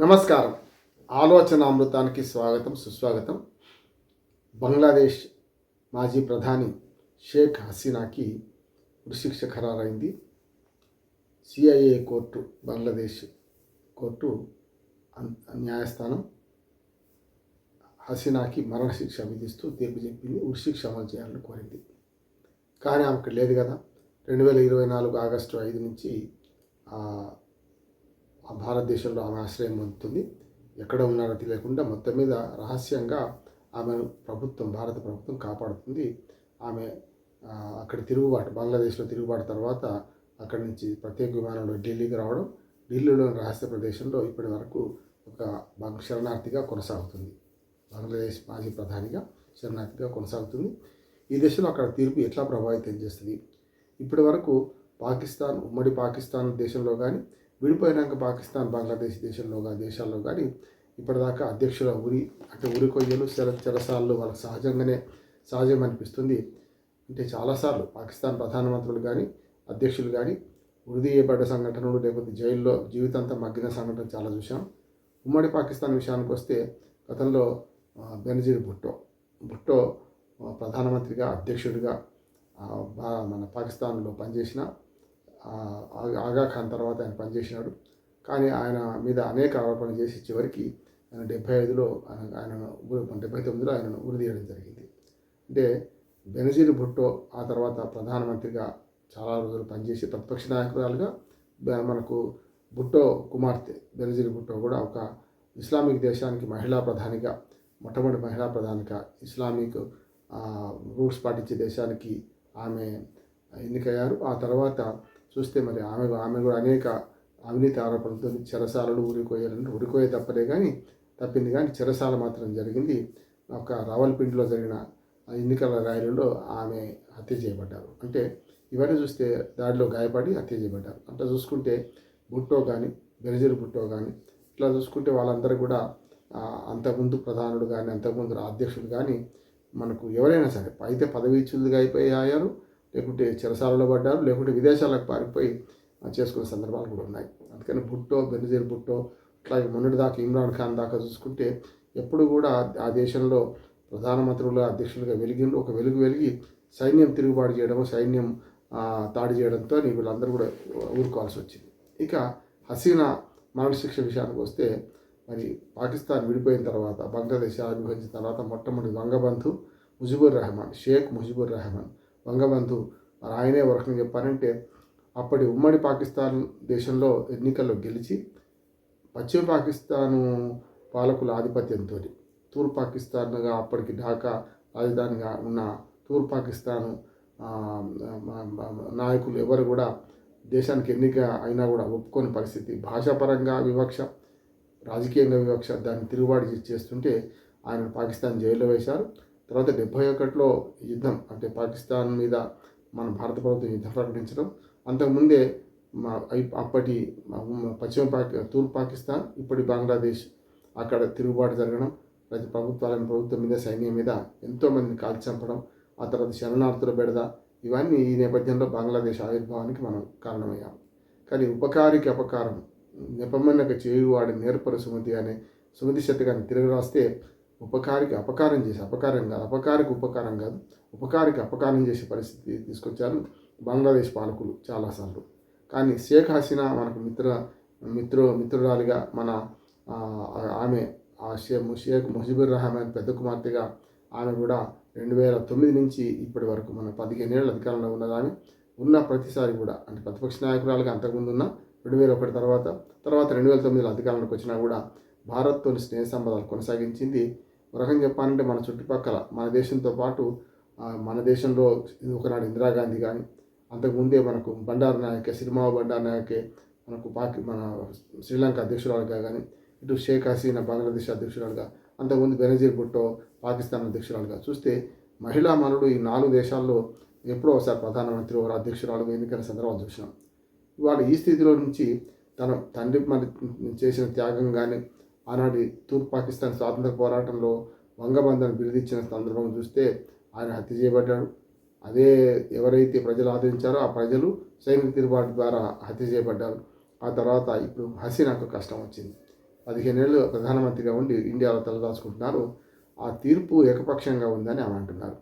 నమస్కారం. ఆలోచన అమృతానికి స్వాగతం సుస్వాగతం. బంగ్లాదేశ్ మాజీ ప్రధాని షేక్ హసీనాకి ఉరిశిక్ష ఖరారైంది. సిఐఏ కోర్టు బంగ్లాదేశ్ కోర్టు న్యాయస్థానం హసీనాకి మరణశిక్ష విధిస్తూ తీర్పు చెప్పింది ఉరిశిక్ష అమలు చేయాలని కోరింది. కానీ ఆమెకు లేదు కదా. రెండు వేల ఇరవై నాలుగు ఆగస్టు ఐదు నుంచి భారతదేశంలో ఆమె ఆశ్రయం పొందుతుంది. ఎక్కడ ఉన్నారో తెలియకుండా మొత్తం మీద రహస్యంగా ఆమెను ప్రభుత్వం భారత ప్రభుత్వం కాపాడుతుంది. ఆమె అక్కడ తిరుగుబాటు బంగ్లాదేశ్లో తిరుగుబాటు తర్వాత అక్కడి నుంచి ప్రత్యేక విమానంలో ఢిల్లీకి రావడం ఢిల్లీలోని రహస్య ప్రదేశంలో ఇప్పటి వరకు ఒక శరణార్థిగా కొనసాగుతుంది. బంగ్లాదేశ్ మాజీ ప్రధానిగా శరణార్థిగా కొనసాగుతుంది. ఈ దశలో అక్కడ తీర్పు ఎట్లా ప్రభావితం చేస్తుంది? ఇప్పటి వరకు పాకిస్తాన్ ఉమ్మడి పాకిస్తాన్ దేశంలో కానీ విడిపోయినాక పాకిస్తాన్ బంగ్లాదేశ్ దేశంలో కానీ దేశాల్లో కానీ ఇప్పటిదాకా అధ్యక్షుల ఉరి అంటే ఉరి కొయ్యలు చెర చెరసాలు వాళ్ళకి సహజంగానే సహజం అనిపిస్తుంది. అంటే చాలాసార్లు పాకిస్తాన్ ప్రధానమంత్రులు కానీ అధ్యక్షులు కానీ ఉరి సంఘటనలు లేకపోతే జైల్లో జీవితాంతం మగ్గిన సంఘటన చాలా చూసాం ఉమ్మడి పాకిస్తాన్ విషయానికి వస్తే గతంలో బెనజీర్ భుట్టో భుట్టో ప్రధానమంత్రిగా అధ్యక్షుడిగా బా- మన పాకిస్తాన్లో పనిచేసిన ఆగాఖాన్ ఆగా- తర్వాత ఆయన పనిచేసినాడు. కానీ ఆయన మీద అనేక ఆరోపణలు చేసి చివరికి ఆయన డెబ్బై ఐదులో ఆయన ఆయన డెబ్బై తొమ్మిదిలో ఆయనను ఉరిదీయడం జరిగింది. అంటే బెనజీర్ భుట్టో ఆ తర్వాత ప్రధానమంత్రిగా చాలా రోజులు పనిచేసి ప్రతిపక్ష నాయకురాలుగా మనకు భుట్టో కుమార్తె బెనజీర్ భుట్టో కూడా ఒక ఇస్లామిక్ దేశానికి మహిళా ప్రధానిగా మొట్టమొదటి మహిళా ప్రధానిగా ఇస్లామిక్ రూల్స్ రూట్స్ పాటించే దేశానికి ఆమె ఎన్నికయ్యారు. ఆ తర్వాత చూస్తే మరి ఆమె ఆమె కూడా అనేక అవినీతి ఆరోపణలతో చెరసాలలు ఊరికోయాలని ఊరికోయే తప్పలే కానీ తప్పింది కానీ చెరసాల మాత్రం జరిగింది. ఒక రావల్పిండిలో జరిగిన ఎన్నికల ర్యాలీలో ఆమె హత్య చేయబడ్డారు. అంటే ఇవన్నీ చూస్తే దాడిలో గాయపడి హత్య చేయబడ్డారు. అట్లా చూసుకుంటే బుట్టో కానీ బెనజీర్ బుట్టో కానీ ఇట్లా చూసుకుంటే వాళ్ళందరూ కూడా అంతకుముందు ప్రధానుడు కానీ అంతకుముందు అధ్యక్షుడు కానీ మనకు ఎవరైనా సరే అయితే పదవీచ్యులుగా అయిపోయారు. లేకుంటే చెరసాలలో పడ్డారు లేకుంటే విదేశాలకు పారిపోయి చేసుకునే సందర్భాలు కూడా ఉన్నాయి. అందుకని భుట్టో బెనజీర్ భుట్టో అట్లాగే మొన్నటి దాకా ఇమ్రాన్ ఖాన్ దాకా చూసుకుంటే ఎప్పుడు కూడా ఆ దేశంలో ప్రధానమంత్రులుగా అధ్యక్షులుగా వెలిగిండు ఒక వెలుగు వెలిగి సైన్యం తిరుగుబాటు చేయడము సైన్యం దాడి చేయడంతో వీళ్ళందరూ కూడా ఊరుకోవాల్సి వచ్చింది. ఇక హసీనా మరణశిక్ష విషయానికి వస్తే మరి పాకిస్తాన్ విడిపోయిన తర్వాత బంగ్లాదేశ్ ఆవిర్భవించిన తర్వాత మొట్టమొదటి వంగబంధు ముజిబుర్ రెహమాన్ షేక్ ముజిబుర్ రెహమాన్. వంగబంధు మరి ఆయనే ఒక రకంగా చెప్పారంటే అప్పటి ఉమ్మడి పాకిస్తాన్ దేశంలో ఎన్నికల్లో గెలిచి పశ్చిమ పాకిస్తాను పాలకుల ఆధిపత్యంతో తూర్పు పాకిస్తాన్గా అప్పటికి ఢాకా రాజధానిగా ఉన్న తూర్పు పాకిస్తాను నాయకులు ఎవరు కూడా దేశానికి ఎన్నిక అయినా కూడా ఒప్పుకోని పరిస్థితి. భాషాపరంగా వివక్ష రాజకీయంగా వివక్ష దాన్ని తిరుగుబాటు చేస్తుంటే ఆయన పాకిస్తాన్ జైల్లో వేశారు. తర్వాత డెబ్బై ఒకటిలో యుద్ధం అంటే పాకిస్తాన్ మీద మన భారత ప్రభుత్వం యుద్ధం ప్రకటించడం. అంతకుముందే మా అప్పటి పశ్చిమ పాకి తూర్పు పాకిస్తాన్ ఇప్పటి బంగ్లాదేశ్ అక్కడ తిరుగుబాటు జరగడం ప్రతి ప్రభుత్వాలను ప్రభుత్వం మీద సైన్యం మీద ఎంతోమందిని కాల్చి చంపడం ఆ తర్వాత శరణార్థుల బెడద ఇవన్నీ ఈ నేపథ్యంలో బంగ్లాదేశ్ ఆవిర్భావానికి మనం కారణమయ్యాం. కానీ ఉపకారికి అపకారం నెపమన్నక చేయువాడి నేర్పరు సుమతి అనే సుమతి శతకాన్ని తిరిగి రాస్తే ఉపకారికి అపకారం చేసి అపకారం కాదు అపకారికి ఉపకారం కాదు ఉపకారికి అపకారం చేసే పరిస్థితి తీసుకొచ్చారు బంగ్లాదేశ్ పాలకులు చాలాసార్లు. కానీ షేక్ హసీనా మనకు మిత్ర మిత్రు మిత్రురాలిగా మన ఆమె ఆ షేక్ షేక్ ముజిబుర్ రహమాన్ పెద్ద కుమార్తెగా ఆమె కూడా రెండు వేల తొమ్మిది నుంచి ఇప్పటి వరకు మన పదిహేను ఏళ్ళ అధికారంలో ఉన్నదాన్ని ఉన్న ప్రతిసారి కూడా అంటే ప్రతిపక్ష నాయకురాలుగా అంతకుముందు ఉన్న రెండు వేల ఒకటి తర్వాత తర్వాత రెండు వేల తొమ్మిదిలో అధికారంలోకి వచ్చినా కూడా భారత్తో స్నేహ సంబంధాలు కొనసాగించింది ఒక రకంగా చెప్పాలంటే మన చుట్టుపక్కల మన దేశంతో పాటు మన దేశంలో ఒకనాడు ఇందిరాగాంధీ కానీ అంతకుముందే మనకు బండారు నాయకే సినిమా బండారు నాయకే మనకు పాకి మన శ్రీలంక అధ్యక్షురాలుగా కానీ ఇటు షేక్ హసీనా బంగ్లాదేశ్ అధ్యక్షురాలుగా అంతకుముందు బెనజీర్ భుట్టో పాకిస్తాన్ అధ్యక్షురాలుగా. చూస్తే మహిళా మనుడు ఈ నాలుగు దేశాల్లో ఎప్పుడో ఒకసారి ప్రధానమంత్రి ఒకరు అధ్యక్షురాలుగా ఎన్నికైన సందర్భాలు చూసినాం. ఇవాళ ఈ స్థితిలో నుంచి తన తండ్రి మరి చేసిన త్యాగం కానీ ఆనాటి తూర్పు పాకిస్తాన్ స్వాతంత్ర పోరాటంలో వంగబంధను బిరుదిచ్చిన సందర్భం చూస్తే ఆయన హత్య చేయబడ్డాడు. అదే ఎవరైతే ప్రజలు ఆదరించారో ఆ ప్రజలు సైనిక తిరుగుబాటు ద్వారా హత్య చేయబడ్డారు. ఆ తర్వాత ఇప్పుడు హసీనాకు కష్టం వచ్చింది. పదిహేనేళ్ళు ప్రధానమంత్రిగా ఉండి ఇండియాలో తలదాచుకుంటున్నారు. ఆ తీర్పు ఏకపక్షంగా ఉందని ఆమె అంటున్నారు.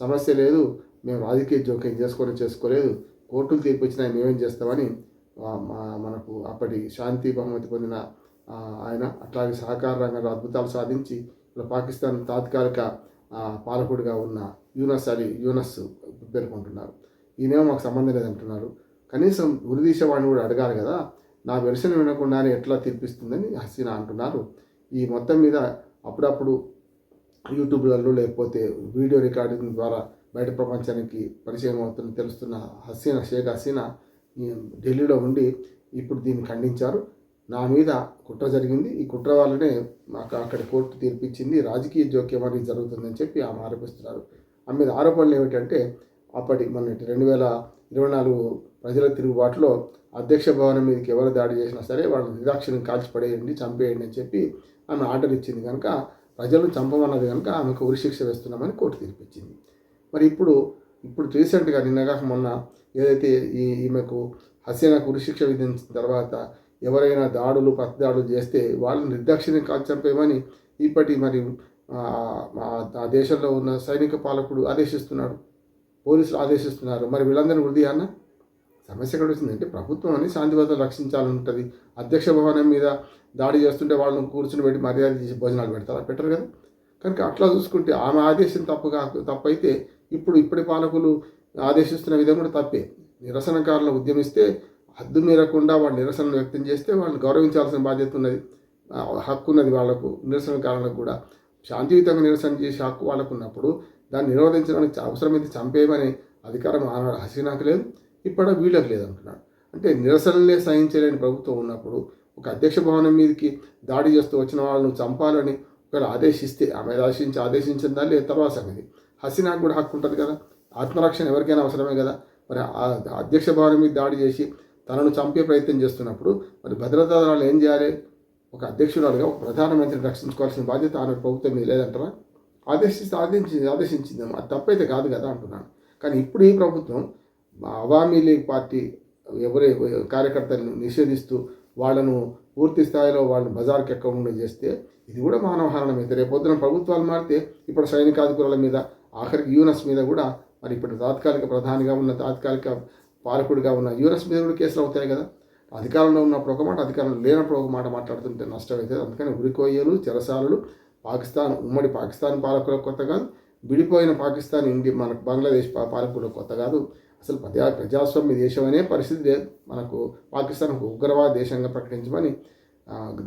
సమస్య లేదు మేము రాజకీయ జోక్యం చేసుకొని చేసుకోలేదు. కోర్టులు తీర్పు ఇచ్చినా మేమేం చేస్తామని మనకు అప్పటి శాంతి బహుమతి పొందిన ఆయన అట్లాగే సహకార రంగంలో అద్భుతాలు సాధించి ఇప్పుడు పాకిస్తాన్ తాత్కాలిక పాలకుడిగా ఉన్న యూనస్ అలీ యూనస్ పేర్కొంటున్నారు. ఈయనేమో మాకు సంబంధం లేదంటున్నారు. కనీసం ఉరిదీసేవాడిని కూడా అడగాలి కదా. నా వెర్షన్ వినకుండానే ఎట్లా తీర్పిస్తుందని హసీనా అంటున్నారు. ఈ మొత్తం మీద అప్పుడప్పుడు యూట్యూబ్లలో లేకపోతే వీడియో రికార్డింగ్ ద్వారా బయట ప్రపంచానికి పరిచయం అవుతున్న తెలుస్తున్న హసీనా షేక్ హసీనా ఢిల్లీలో ఉండి ఇప్పుడు దీన్ని ఖండించారు. నా మీద కుట్ర జరిగింది. ఈ కుట్ర వల్లనే మాకు అక్కడ కోర్టు తీర్పిచ్చింది. రాజకీయ జోక్యం అనేది జరుగుతుందని చెప్పి ఆమె ఆరోపిస్తున్నారు. ఆమె మీద ఆరోపణలు ఏమిటంటే అప్పటి మన రెండు వేల ఇరవై నాలుగు ప్రజల తిరుగుబాటులో అధ్యక్ష భవనం మీదకి ఎవరు దాడి చేసినా సరే వాళ్ళని నిర్దాక్షిణ్యం కాల్చిపడేయండి చంపేయండి అని చెప్పి ఆమె ఆర్డర్ ఇచ్చింది కనుక ప్రజలను చంపమన్నది కనుక ఆమెకు ఉరిశిక్ష వేస్తున్నామని కోర్టు తీర్పిచ్చింది. మరి ఇప్పుడు ఇప్పుడు రీసెంట్గా నిన్నగాక మొన్న ఏదైతే ఈ ఈమెకు హసీనాకు ఉరిశిక్ష విధించిన తర్వాత ఎవరైనా దాడులు ప్రతిదాడులు చేస్తే వాళ్ళని నిర్దాక్షిణ్యం కాల్చంపేమని ఇప్పటి మరి ఆ, దేశంలో ఉన్న సైనిక పాలకుడు ఆదేశిస్తున్నాడు. పోలీసులు ఆదేశిస్తున్నారు. మరి వీళ్ళందరినీ వృద్ధి అన్న సమస్య ఎక్కడ వచ్చిందంటే ప్రభుత్వం అని శాంతి భద్రత రక్షించాలని ఉంటుంది అధ్యక్ష భవనం మీద దాడి చేస్తుంటే వాళ్ళని కూర్చుని పెట్టి మర్యాద చేసి భోజనాలు పెడతారా? పెట్టరు కదా. కనుక అట్లా చూసుకుంటే ఆమె ఆదేశం తప్పు కాక తప్పైతే ఇప్పుడు ఇప్పటి పాలకులు ఆదేశిస్తున్న విధం కూడా తప్పే. నిరసనకారులు ఉద్యమిస్తే హద్దు మీరకుండా వాళ్ళు నిరసనలు వ్యక్తం చేస్తే వాళ్ళని గౌరవించాల్సిన బాధ్యత ఉన్నది. హక్కు ఉన్నది వాళ్ళకు నిరసనకారులకు కూడా. శాంతియుతంగా నిరసన చేసే హక్కు వాళ్ళకు ఉన్నప్పుడు దాన్ని నిరోధించడానికి అవసరమైతే చంపేయమని అధికారం ఆనాడు హసీనాకు లేదు ఇప్పుడు వీళ్ళకి లేదు అంటున్నాడు. అంటే నిరసనలే సహించలేని ప్రభుత్వం ఉన్నప్పుడు ఒక అధ్యక్ష భవనం మీదకి దాడి చేస్తూ వచ్చిన వాళ్ళను చంపాలని ఒకవేళ ఆదేశిస్తే ఆమె ఆదేశించి ఆదేశించిందా లేదు తర్వాత సంగతి. హసీనాకు కూడా హక్కు ఉంటుంది కదా. ఆత్మరక్షణ ఎవరికైనా అవసరమే కదా. మరి ఆ అధ్యక్ష భవనం మీద దాడి చేసి తనను చంపే ప్రయత్నం చేస్తున్నప్పుడు మరి భద్రతా దళాలు ఏం చేయాలి? ఒక అధ్యక్షురాలుగా ఒక ప్రధానమంత్రిని రక్షించుకోవాల్సిన బాధ్యత ఆమె ప్రభుత్వం మీద లేదంటారా? ఆదేశిస్తే ఆదేశించింది. ఆదేశించిందేమో అది తప్పైతే కాదు కదా అంటున్నాను కానీ ఇప్పుడు ఈ ప్రభుత్వం అవామీ లీగ్ పార్టీ ఎవరే కార్యకర్తలను నిషేధిస్తూ వాళ్ళను పూర్తి స్థాయిలో వాళ్ళని బజార్కి ఎక్కకుండా చేస్తే ఇది కూడా మానవహారణం అయితే. రేపొద్దున ప్రభుత్వాలు మారితే ఇప్పుడు సైనికాధికారుల మీద ఆఖరికి యూనస్ మీద కూడా మరి ఇప్పుడు తాత్కాలిక ప్రధానిగా ఉన్న తాత్కాలిక పాలకుడిగా ఉన్న యూఎస్ మీద కూడా కేసులు అవుతాయి కదా. అధికారంలో ఉన్నప్పుడు ఒక మాట అధికారంలో లేనప్పుడు ఒక మాట మాట్లాడుతుంటే నష్టం అవుతుంది అందుకని ఉరికోయ్యలు చెరసాలలు పాకిస్తాన్ ఉమ్మడి పాకిస్తాన్ పాలకులకు కొత్త కాదు విడిపోయిన పాకిస్తాన్ ఇండియా మన బంగ్లాదేశ్ పా- పాలకులకు కొత్త కాదు. అసలు ప్రజా ప్రజాస్వామ్య దేశం అనే పరిస్థితి లేదు. మనకు పాకిస్తాన్ ఒక ఉగ్రవాద దేశంగా ప్రకటించమని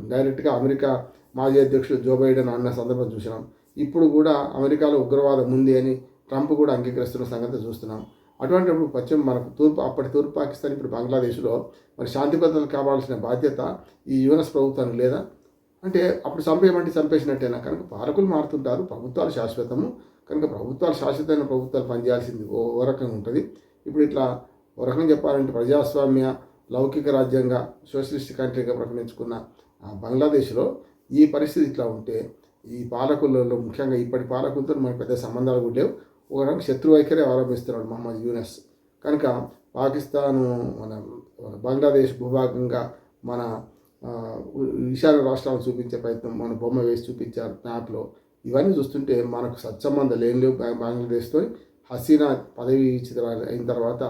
డైరెక్ట్గా అమెరికా మాజీ అధ్యక్షుడు జో బైడెన్ అన్న సందర్భం చూసినాం. ఇప్పుడు కూడా అమెరికాలో ఉగ్రవాదం ఉంది అని ట్రంప్ కూడా అంగీకరిస్తున్న సంగతి చూస్తున్నాం. అటువంటిప్పుడు పశ్చిమ మనకు తూర్పు అప్పటి తూర్పు పాకిస్తాన్ ఇప్పుడు బంగ్లాదేశ్లో మరి శాంతి భద్రతలు కావాల్సిన బాధ్యత ఈ యుఎస్ ప్రభుత్వానికి లేదా? అంటే అప్పుడు చంపేయమంటే చంపేసినట్టేనా? కనుక పాలకులు మారుతుంటారు ప్రభుత్వాలు శాశ్వతము. కనుక ప్రభుత్వాలు శాశ్వతమైన ప్రభుత్వాలు పనిచేయాల్సింది ఓ రకంగా ఉంటుంది. ఇప్పుడు ఇట్లా ఓ రకంగా చెప్పాలంటే ప్రజాస్వామ్య లౌకిక రాజ్యంగా సోషలిస్ట్ కంట్రీగా ప్రకటించుకున్న ఆ బంగ్లాదేశ్లో ఈ పరిస్థితి ఇట్లా ఉంటే ఈ పాలకులలో ముఖ్యంగా ఇప్పటి పాలకులతో మనకు పెద్ద సంబంధాలు కూడా లేవు. ఒక రకంగా శత్రు వైఖరి అవలంబిస్తున్నాడు మహమ్మద్ యూనస్. కనుక పాకిస్తాను మన బంగ్లాదేశ్ భూభాగంగా మన ఈశాన్య రాష్ట్రాలను చూపించే ప్రయత్నం మన బొమ్మ వేసి చూపించారు మ్యాప్లో ఇవన్నీ చూస్తుంటే మనకు సత్సంబంధం లేని లేవు బంగ్లాదేశ్తో. హసీనా పదవి ఇచ్చిన అయిన తర్వాత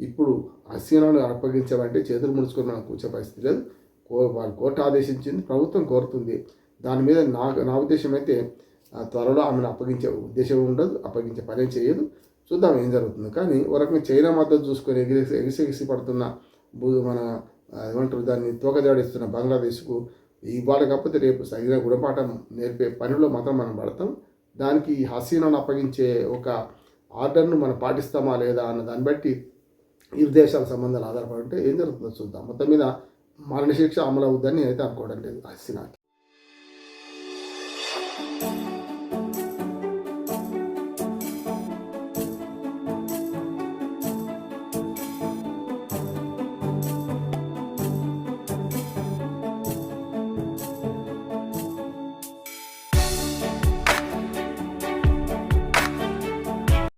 ఇప్పుడు హసీనాను అప్పగించామంటే చేతులు ముడుచుకొని మనం కూర్చే పరిస్థితి లేదు. కో వాళ్ళు కోర్టు ఆదేశించింది ప్రభుత్వం కోరుతుంది. దాని మీద నా నా ఉద్దేశం అయితే త్వరలో ఆమెను అప్పగించే ఉద్దేశం ఉండదు అప్పగించే పని చేయదు. చూద్దాం ఏం జరుగుతుంది. కానీ ఒక రకంగా చైనా మద్దతు చూసుకొని ఎగిరి ఎగిసి పడుతున్న భూ- మన ఏమంటారు దాన్ని తోకజాడిస్తున్న బంగ్లాదేశ్కు ఇవాళ కాకపోతే రేపు సరైన గుణపాఠం నేర్పే పనిలో మాత్రం మనం పడతాం. దానికి ఈ హసీనాను అప్పగించే ఒక ఆర్డర్ను మనం పాటిస్తామా లేదా అన్న దాన్ని బట్టి ఇరు దేశాల సంబంధాలు ఆధారపడి ఉంటే ఏం జరుగుతుందో చూద్దాం. మొత్తం మీద మరణశిక్ష అమలు అవుద్దని అయితే అనుకోవడం లేదు హసీనాకి.